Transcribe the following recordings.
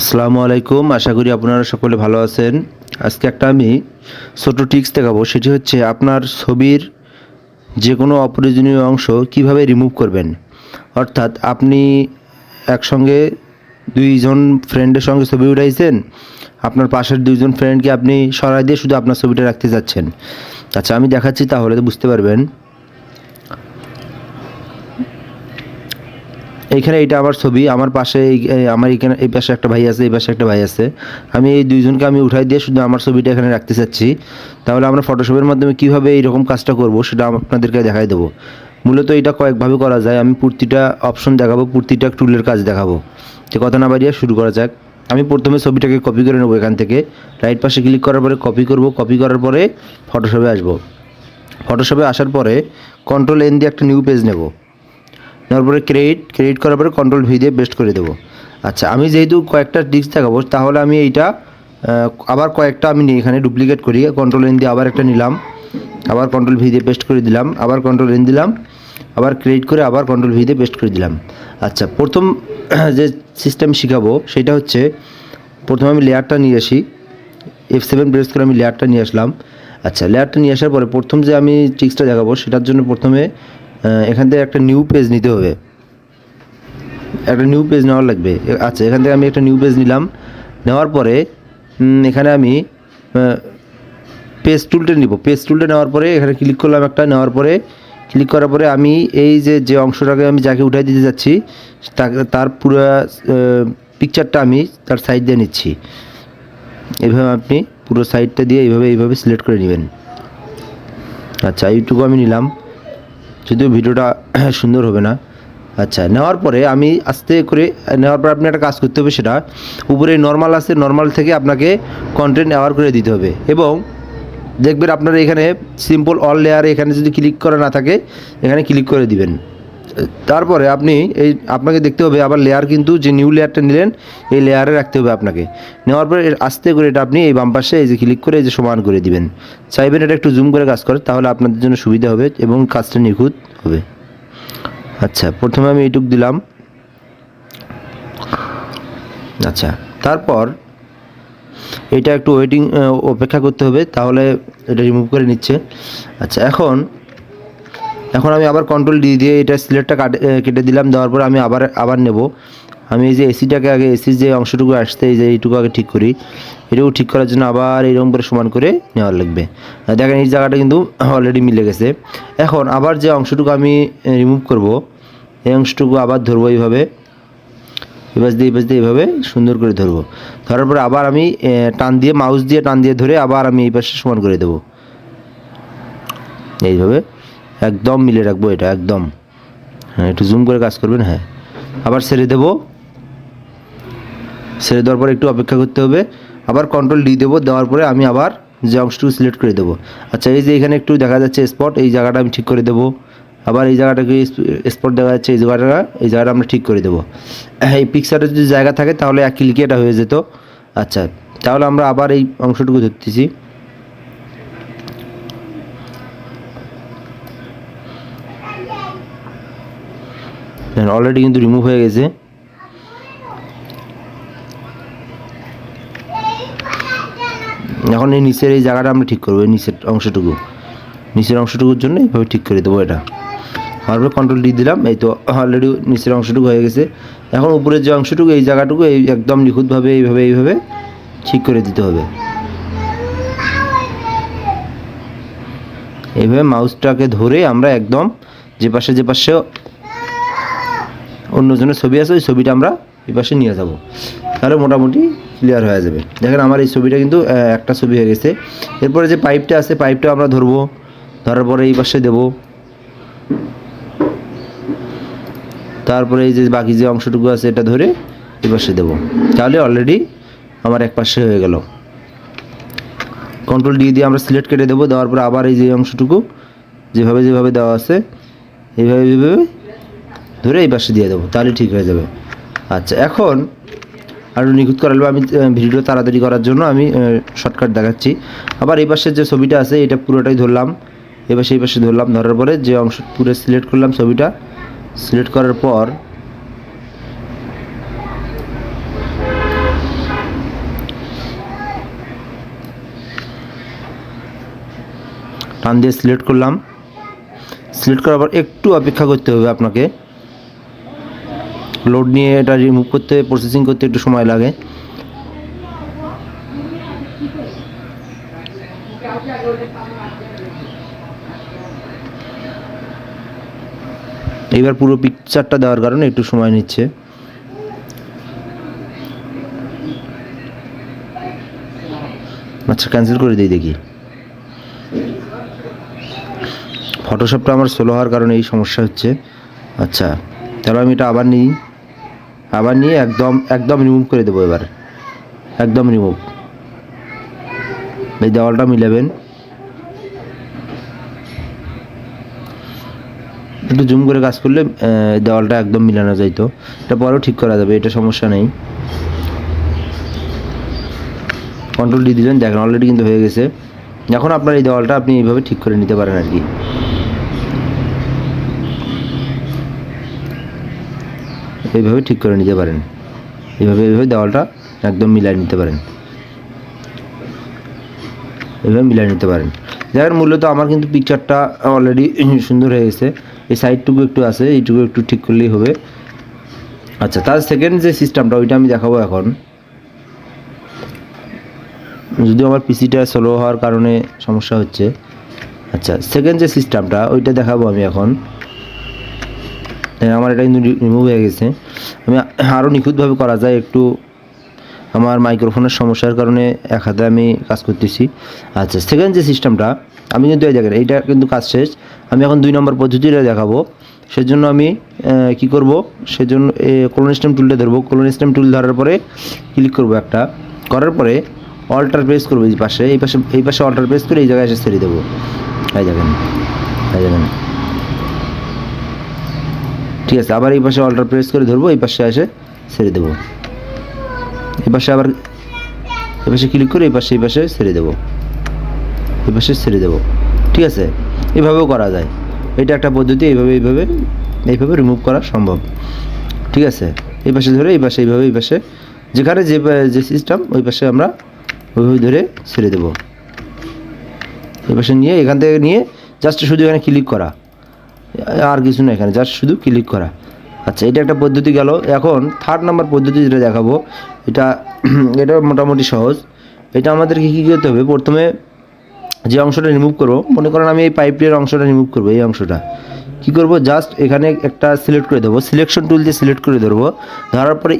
আসসালামু আলাইকুম। আশা করি আপনারা সকলে ভালো আছেন। আজকে একটা আমি ছোট টিক্স দেখাবো। সেটি হচ্ছে আপনার ছবির যে কোনো অপ্রয়োজনীয় অংশ কীভাবে রিমুভ করবেন। অর্থাৎ আপনি একসঙ্গে দুইজন ফ্রেন্ডের সঙ্গে ছবি উঠাইছেন আপনার পাশের দুইজন ফ্রেন্ডকে আপনি সরাই দিয়ে শুধু আপনার ছবিটা রাখতে চাচ্ছেন আচ্ছা আমি দেখাচ্ছি তাহলে তো বুঝতে পারবেন। এইখানে এটা আমার ছবি, আমার পাশে আমার এখানে, এই পাশে একটা ভাই আছে, এই পাশে একটা ভাই আছে। আমি এই দুইজনকে আমি উঠাই দিয়ে শুধু আমার ছবিটা এখানে রাখতে চাচ্ছি। তাহলে আমরা ফটোশপের মাধ্যমে কীভাবে এইরকম কাজটা করব সেটা আপনাদেরকে দেখাই দেবো। মূলত এটা কয়েকভাবে করা যায়। আমি প্রতিটা অপশন দেখাবো, প্রতিটা টুলের কাজ দেখাবো। তো কথা না বাড়িয়ে শুরু করা যাক। আমি প্রথমে ছবিটাকে কপি করে নেব এখান থেকে। রাইট পাশে ক্লিক করার পরে কপি করব। কপি করার পরে ফটোশপে আসব। ফটোশপে আসার পরে কন্ট্রোল এন দিয়ে একটা নিউ পেজ নেব। নেওয়ার পরে ক্রেডিট ক্রেডিট করার পরে কন্ট্রোল ভি দিয়ে পেস্ট করে দেবো। আচ্ছা আমি যেহেতু কয়েকটা ডিস্ক দেখাবো, তাহলে আমি এইটা আবার কয়েকটা আমি এখানে ডুপ্লিকেট করি। কন্ট্রোল এন দিয়ে আবার একটা নিলাম, আবার কন্ট্রোল ভি দিয়ে পেস্ট করে দিলাম, আবার কন্ট্রোল এন দিলাম, আবার ক্রেডিট করে আবার কন্ট্রোল ভি দিয়ে পেস্ট করে দিলাম। আচ্ছা প্রথম, যে সিস্টেম শিখাবো, সেটা হচ্ছে, প্রথমে আমি লেয়ারটা নিয়ে আসি। এফ সেভেন প্রেস করে আমি লেয়ারটা নিয়ে আসলাম। আচ্ছা লেয়ারটা নিয়ে আসার পরে প্রথম যে আমি ট্রিক্সটা দেখাবো, সেটার জন্য প্রথমে এখান থেকে একটা নিউ পেজ নিতে হবে। একটা নিউ পেজ নেওয়ার লাগবে। আচ্ছা এখান থেকে আমি একটা নিউ পেজ নিলাম। নেওয়ার পরে এখানে আমি পেজ টুলটা নিব। পেজ টুলটা নেওয়ার পরে, এখানে ক্লিক করলাম একটা। নেওয়ার পরে ক্লিক করার পরে আমি এই যে যে অংশটাকে আমি যাকে উঠাই দিতে যাচ্ছি তার পুরো পিকচারটা আমি তার সাইড দিয়ে নিচ্ছি। এভাবে আপনি পুরো সাইডটা দিয়ে এইভাবে এইভাবে সিলেক্ট করে নেবেন। আচ্ছা এইটুকু আমি নিলাম। যদিও ভিডিওটা সুন্দর হবে না। আচ্ছা নেওয়ার পরে আমি আস্তে করে, নেওয়ার পরে আপনি একটা কাজ করতে হবে সেটা, উপরে নর্মাল আছে নর্মাল থেকে আপনাকে কন্টেন্ট অ্যাওয়ার করে দিতে হবে। এবং দেখবেন আপনারা এখানে সিম্পল অল লেয়ারে এখানে যদি ক্লিক করা না থাকে, এখানে ক্লিক করে দিবেন। তারপরে আপনি এই আপনাকে দেখতে হবে আবার লেয়ার কিন্তু যে নিউ লেয়ারটা নিলেন, এই লেয়ারে রাখতে হবে আপনাকে। নেওয়ার পরে আস্তে করে এটা আপনি এই বাম পাশে এই যে ক্লিক করে এই যে সমান করে দিবেন। চাইবেন এটা একটু জুম করে কাজ করে, তাহলে আপনাদের জন্য সুবিধা হবে এবং কাজটা নিখুঁত হবে। আচ্ছা প্রথমে আমি এইটুক দিলাম। আচ্ছা তারপর এটা একটু ওয়েটিং অপেক্ষা করতে হবে, তাহলে এটা রিমুভ করে নিচ্ছে। আচ্ছা এখন এখন আমি আবার কন্ট্রোল দিয়ে দিয়ে এটা সিলেটটা কাটে দিলাম, দেওয়ার পর আমি আবার আবার নেব। আমি এই যে এসিটাকে আগে এসির যে অংশটুকু আসছে, এই যে এইটুকু আগে ঠিক করি। এটুকু ঠিক করার জন্য আবার এইরকম করে সমান করে নেওয়ার লাগবে। দেখেন এই জায়গাটা কিন্তু অলরেডি মিলে গেছে। এখন আবার যে অংশটুকু আমি রিমুভ করব, এই অংশটুকু আবার ধরবো এইভাবে। এবার দিয়ে এবার দিয়ে এইভাবে সুন্দর করে ধরবো। ধরার পরে আবার আমি টান দিয়ে মাউস দিয়ে টান দিয়ে ধরে আবার আমি এই পাশে সমান করে দেবো। এইভাবে। একদম মিলে রাখব এটা, একদম। হ্যাঁ একটু জুম করে কাজ করবেন হ্যাঁ। আবার ছেড়ে দেবো। ছেড়ে দেওয়ার পরে একটু অপেক্ষা করতে হবে। আবার কন্ট্রোল ডি দেবো, দেওয়ার পরে আমি আবার যে অংশটুকু সিলেক্ট করে দেবো। আচ্ছা এই যে এখানে একটু দেখা যাচ্ছে স্পট এই জায়গাটা আমি ঠিক করে দেবো। আবার এই জায়গাটাকে স্পট দেখা যাচ্ছে, এই জায়গাটা এই জায়গাটা আমরা ঠিক করে দেবো। হ্যাঁ এই পিকচারের যদি জায়গা থাকে, তাহলে এক ক্লিকে এটা হয়ে যেত। আচ্ছা তাহলে আমরা আবার এই অংশটুকু ধরতেছি। অলরেডি কিন্তু রিমুভ হয়ে গেছে। এখন এই নিচের এই জায়গাটা আমরা ঠিক করব, এই নিচের অংশটুকু। নিচের অংশটুকুর জন্য এইভাবে ঠিক করে দেবো এটা। তারপরে কন্ট্রোল ডি দিলাম, এই তো অলরেডি নিচের অংশটুকু হয়ে গেছে। এখন উপরের যে অংশটুকু, এই জায়গাটুকু, এই একদম নিখুঁতভাবে, এইভাবে এইভাবে ঠিক করে দিতে হবে। এইভাবে মাউসটাকে ধরে আমরা একদম যে পাশে যে পাশে অন্যজনের ছবি আছে, ওই ছবিটা আমরা এই পাশে নিয়ে যাব। তাহলে মোটামুটি ক্লিয়ার হয়ে যাবে। দেখেন আমার এই ছবিটা কিন্তু একটা ছবি হয়ে গেছে। এরপরে যে পাইপটা আছে পাইপটা আমরা ধরবো। ধরার পরে এই পাশে দেবো। তারপরে এই যে বাকি যে অংশটুকু আছে, এটা ধরে এই পাশে দেবো। তাহলে অলরেডি আমার এক পাশে হয়ে গেল। কন্ট্রোল ডি দিয়ে আমরা সিলেক্ট কেটে দেবো। দেওয়ার পরে আবার এই যে অংশটুকু, যেভাবে যেভাবে দেওয়া আছে এইভাবে এইভাবে ধরে এই পাশে দিয়ে দেবো, তাহলে ঠিক হয়ে যাবে। আচ্ছা এখন আরও নিখুঁত করালো আমি ভিডিও তাড়াতাড়ি করার জন্য আমি শর্টকাট দেখাচ্ছি। আবার এই পাশের যে ছবিটা আছে, এটা পুরোটাই ধরলাম। এবার সেই পাশে ধরলাম, ধরার পরে যে অংশ পুরো সিলেক্ট করলাম ছবিটা সিলেক্ট করার পর টান দিয়ে সিলেক্ট করলাম। সিলেক্ট করার পর একটু অপেক্ষা করতে হবে আপনাকে। লোড নিয়ে এটা রিমুভ করতে প্রসেসিং করতে একটু সময় লাগে। এইবার পুরো পিকচারটা দেওয়ার কারণে একটু সময় নিচ্ছে। আচ্ছা ক্যান্সেল করে দিই দেখি। ফটোশপটা আমার স্লো হওয়ার কারণে এই সমস্যা হচ্ছে। আচ্ছা তাহলে আমি এটা আবার নিই। আবার নিয়ে একদম একদম রিমুভ করে দেবো এবার। একদম রিমুভ এই দেওয়ালটা মিলাবেন। একটু জুম করে কাজ করলে দেওয়ালটা একদম মিলানো যাইতো এটা পরেও ঠিক করা যাবে, এটা সমস্যা নেই। কন্ট্রোল ডি দিলেন, দেখেন অলরেডি কিন্তু হয়ে গেছে। এখন আপনার এই দেওয়ালটা আপনি এইভাবে ঠিক করে নিতে পারেন আর কি। এইভাবে ঠিক করে নিতে পারেন। এইভাবে এইভাবে দেওয়ালটা একদম মিলাই নিতে পারেন। এইভাবে মিলাই নিতে পারেন। দেখেন মূলত আমার কিন্তু পিকচারটা অলরেডি সুন্দর হয়ে গেছে। এই সাইডটুকু একটু আছে, এইটুকু একটু ঠিক করলেই হবে। আচ্ছা তার সেকেন্ড যে সিস্টেমটা ওইটা আমি দেখাবো এখন। যদিও আমার পিসিটা স্লো হওয়ার কারণে সমস্যা হচ্ছে। আচ্ছা সেকেন্ড যে সিস্টেমটা ওইটা দেখাবো আমি এখন। আমার এটা কিন্তু রিমুভ হয়ে গেছে। আমি আরও নিখুঁতভাবে করা যায়, একটু আমার মাইক্রোফোনের সমস্যার কারণে এক হাতে আমি কাজ করতেছি। আচ্ছা সেকেন্ড যে সিস্টেমটা আমি কিন্তু এই দেখেন এইটা কিন্তু কাজ শেষ। আমি এখন দুই নম্বর পদ্ধতিটা দেখাবো। সেজন্য আমি কি করব? সেজন্য স্টেম টুলটা ধরবো। কোলোনিস্টেম টুল ধরার পরে ক্লিক করব একটা। করার পরে অল্টার প্রেস করব এই পাশে। এই পাশে এই পাশে অল্টার প্রেস করে এই জায়গায় এসে ছেড়ে দেবো। এই দেখেন এই দেখেন। ঠিক আছে আবার এই পাশে অল্টার প্রেস করে ধরবো এই পাশে এসে ছেড়ে দেবো এই পাশে আবার এই পাশে ক্লিক করে এই পাশে এই পাশে ছেড়ে দেবো এই পাশে ছেড়ে দেবো ঠিক আছে এভাবেও করা যায় এটা একটা পদ্ধতি এইভাবে এইভাবে এইভাবে রিমুভ করা সম্ভব ঠিক আছে এই পাশে ধরে এই পাশে এইভাবে এই পাশে যেখানে যে যে সিস্টেম ওই পাশে আমরা ওইভাবে ধরে ছেড়ে দেবো এই পাশে নিয়ে এখান থেকে নিয়ে জাস্ট শুধু এখানে ক্লিক করা আর কিছু না এখানে জাস্ট শুধু ক্লিক করা। আচ্ছা এটা একটা পদ্ধতি গেল। এখন থার্ড নাম্বার পদ্ধতি যেটা দেখাবো, এটা এটা মোটামুটি সহজ। এটা আমাদেরকে কী করতে হবে? প্রথমে যে অংশটা রিমুভ করব, মনে করেন আমি এই পাইপের অংশটা রিমুভ করব, এই অংশটা। কি করব? জাস্ট এখানে একটা সিলেক্ট করে দেবো। সিলেকশন টুল দিয়ে সিলেক্ট করে ধরবো। ধরার পরে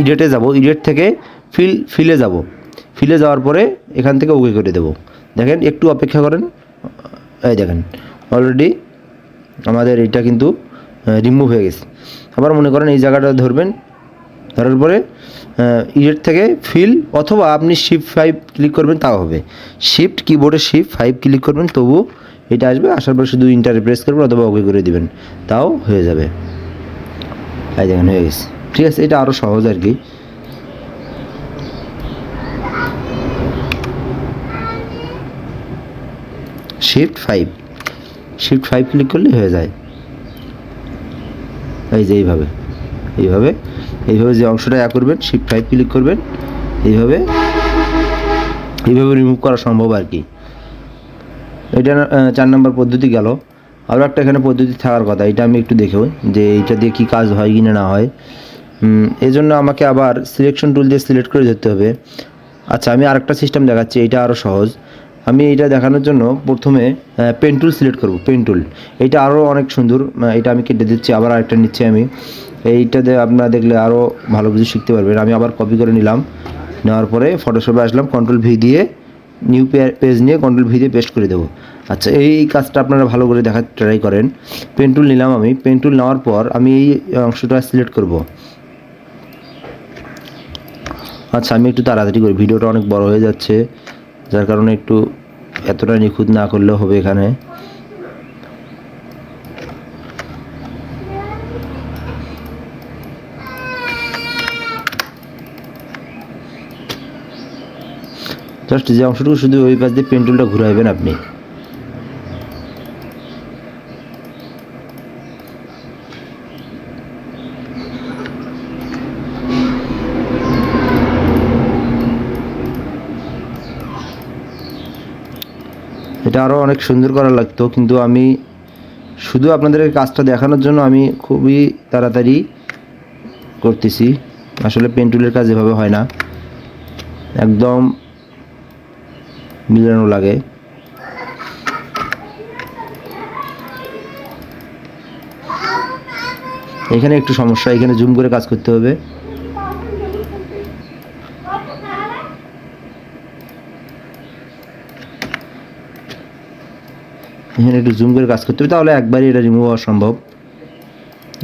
ইডেটে যাব। ইডেট থেকে ফিল ফিলে যাব। ফিলে যাওয়ার পরে এখান থেকে ওকে করে দেবো। দেখেন, একটু অপেক্ষা করেন। এই দেখেন অলরেডি আমাদের এটা কিন্তু রিমুভ হয়ে গেছে। আবার মনে করেন এই জায়গাটা ধরবেন, ধরার পরে ইডেট থেকে ফিল অথবা আপনি শিফট ফাইভ ক্লিক করবেন, তাও হবে। শিফট কিবোর্ডে শিফট ফাইভ ক্লিক করবেন তবু এটা আসবে, আসার পরে শুধু ইন্টারে প্রেস করবেন অথবা ওকে করে দেবেন। তাও হয়ে যাবে। এই দেখেন, হয়ে গেছে। ঠিক আছে, এটা আরও সহজ আর কি। Shift five shift five click করলে হয়ে যায়। এই যে এইভাবে এইভাবে এইভাবে যে অংশটা ইয়া করবেন শিফট ফাইভ ক্লিক করবেন, এইভাবে এইভাবে রিমুভ করা সম্ভব আর কি। এটা চার নম্বর পদ্ধতি গেল। আরও একটা এখানে পদ্ধতি থাকার কথা, এটা আমি একটু দেখেও যে এইটা দিয়ে কী কাজ হয় কি না না হয়। এই জন্য আমাকে আবার সিলেকশন টুল দিয়ে সিলেক্ট করে যেতে হবে। আচ্ছা আমি আরেকটা সিস্টেম দেখাচ্ছি, এটা আরও সহজ। আমি এটা দেখানোর জন্য প্রথমে পেন টুল সিলেক্ট করব পেন টুল এটা আরও অনেক সুন্দর এটা আমি কেটে দিচ্ছি, আবার আরেকটা নিচ্ছি আমি। এইটাতে আপনারা দেখলে আরও ভালো কিছু শিখতে পারবেন। আমি আবার কপি করে নিলাম। নেওয়ার পরে ফটোশপে আসলাম কন্ট্রোল ভি দিয়ে নিউ পেজ নিয়ে কন্ট্রোল ভি দিয়ে পেস্ট করে দেবো। আচ্ছা এই কাজটা আপনারা ভালো করে দেখার ট্রাই করেন। পেন টুল নিলাম আমি। পেন টুল নেওয়ার পর আমি এই অংশটা সিলেক্ট করব। আচ্ছা আমি একটু তাড়াতাড়ি করি, ভিডিওটা অনেক বড় হয়ে যাচ্ছে। যার কারণে একটু এতটা নিখুঁত না করলেও হবে এখানে। জাস্ট যে অংশটুকু শুধু ওই পাশ দিয়ে পেন্টুলটা ঘুরাইবেন আপনি। এটা আরও অনেক সুন্দর করা লাগতো, কিন্তু আমি শুধু আপনাদের কাজটা দেখানোর জন্য আমি খুবই তাড়াতাড়ি করতেছি। আসলে পেন টুলের কাজ এভাবে হয় না। একদম মিলানো লাগে। এখানে একটু সমস্যা, এখানে জুম করে কাজ করতে হবে। এখানে একটু জুম করে কাজ করতে হবে, তাহলে একবারই এটা রিমুভ হওয়া সম্ভব।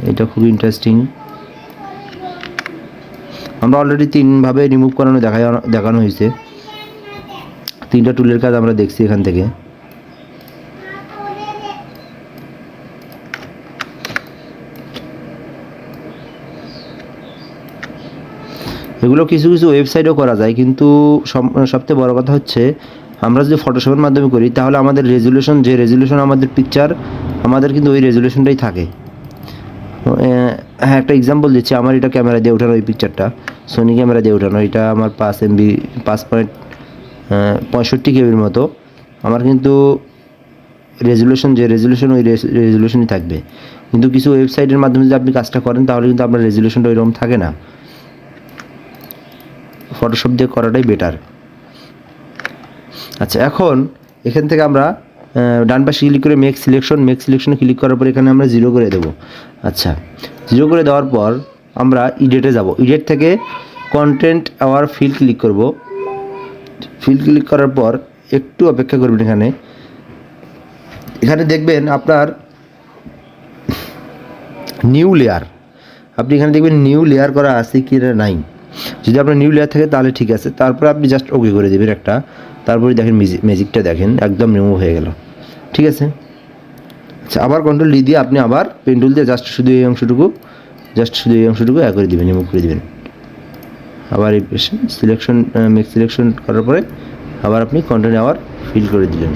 এটা খুব ইন্টারেস্টিং আমরা অলরেডি তিনভাবে রিমুভ করানো দেখা দেখানো হয়েছে। তিনটা টুলের কাজ আমরা দেখছি এখান থেকে। এগুলো কিছু কিছু ওয়েবসাইটও করা যায়, কিন্তু সব- সবথেকে বড় কথা হচ্ছে আমরা যদি ফটোশপের মাধ্যমে করি, তাহলে আমাদের রেজুলেশন যে রেজুলেশন আমাদের পিকচার আমাদের কিন্তু ওই রেজুলেশনটাই থাকে। হ্যাঁ একটা এক্সাম্পল দিচ্ছি, আমার এটা ক্যামেরা দিয়ে ওঠানো ওই পিকচারটা সোনি ক্যামেরা দিয়ে ওঠানো, এটা আমার পাঁচ এমবি পাঁচ পয়েন্ট পঁয়ষট্টি কেবির মতো। আমার কিন্তু রেজুলেশন যে রেজুলেশন ওই রেজুলেশনই থাকবে। কিন্তু কিছু ওয়েবসাইটের মাধ্যমে যদি আপনি কাজটা করেন, তাহলে কিন্তু আপনার রেজুলেশনটা ওইরকম থাকে না। ফটোশপ দিয়ে করাটাই বেটার আচ্ছা এখন এখান থেকে আমরা ডান পাশে ক্লিক করে মেক সিলেকশন মেক সিলেকশনে ক্লিক করার পর এখানে আমরা জিরো করে দেবো। আচ্ছা জিরো করে দেওয়ার পর আমরা ইডেটে যাব। ইডেট থেকে কন্টেন্ট আওয়ার ফিল ক্লিক করব। ফিল ক্লিক করার পর একটু অপেক্ষা করবেন এখানে। এখানে দেখবেন আপনার নিউ লেয়ার আপনি এখানে দেখবেন নিউ লেয়ার করা আছে কি না নাই। যদি আপনার নিউ লেয়ার থাকে তাহলে ঠিক আছে। তারপরে আপনি জাস্ট ওকে করে দেবেন একটা। তারপরে দেখেন ম্যাজিকটা দেখেন, একদম রিমুভ হয়ে গেল। ঠিক আছে? আচ্ছা আবার কন্ট্রোল ডি দিয়ে আপনি আবার পেন্টুল দিয়ে জাস্ট শুধু এই অংশটুকু জাস্ট শুধু এই অংশটুকু এক করে দিবেন রিমুভ করে দিবেন। আবার এই সিলেকশন মেক সিলেকশন করার পরে আবার আপনি কন্টেন্ট আবার ফিল করে দিলেন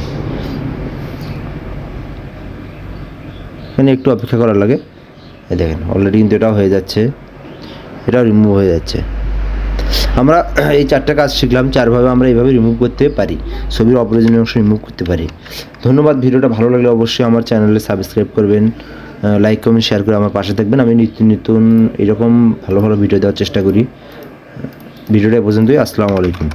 এখানে একটু অপেক্ষা করার লাগে। দেখেন অলরেডি কিন্তু এটাও হয়ে যাচ্ছে, এটাও রিমুভ হয়ে যাচ্ছে। আমরা এই চারটে কাজ শিখলাম, চারভাবে আমরা এইভাবে রিমুভ করতে পারি, ছবির অপ্রয়োজনীয় অংশ রিমুভ করতে পারি। ধন্যবাদ, ভিডিওটা ভালো লাগলে অবশ্যই আমার চ্যানেলে সাবস্ক্রাইব করবেন লাইক কমেন্ট শেয়ার করে আমার পাশে থাকবেন। আমি নিত্য নতুন এরকম ভালো ভালো ভিডিও দেওয়ার চেষ্টা করি। ভিডিওটা পর্যন্তই, আসসালামু আলাইকুম।